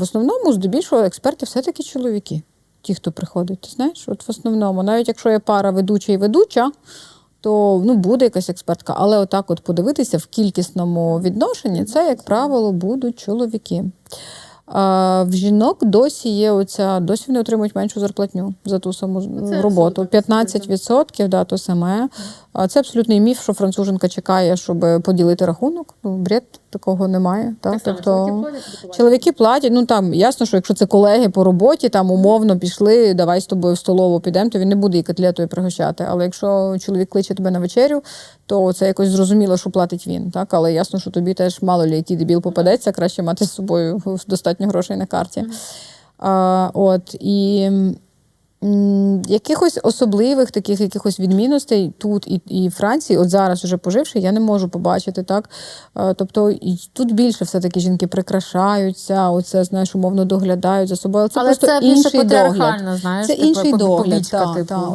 В основному, здебільшого, експерти все-таки чоловіки, ті, хто приходить. Ти знаєш, от в основному, навіть якщо є пара ведуча і ведуча, то ну, буде якась експертка. Але отак, от подивитися в кількісному відношенні, це, як правило, будуть чоловіки. А в жінок досі є оця, досі вони отримують меншу зарплатню за ту саму Це роботу. 15% да, то саме. Це абсолютний міф, що француженка чекає, щоб поділити рахунок. Ну, бред такого немає. Так? Так тобто, чоловіки платять, чоловіки платять, ну там ясно, що якщо це колеги по роботі, там умовно пішли, давай з тобою в столову підемо, то він не буде і котлетою пригощати. Але якщо чоловік кличе тебе на вечерю, то це якось зрозуміло, що платить він. Так, але ясно, що тобі теж мало лі який дебіл попадеться, краще мати з собою достатньо грошей на карті. А, от і. Якихось особливих таких якихось відмінностей тут і, і Франції, от зараз уже поживши, я не можу побачити так. Е, Тобто тут більше все-таки жінки прикрашаються, оце знаєш, умовно доглядають за собою. Це Але просто це більше інший догляд. знаєш, Це типу, інший догляд. та, типу. та.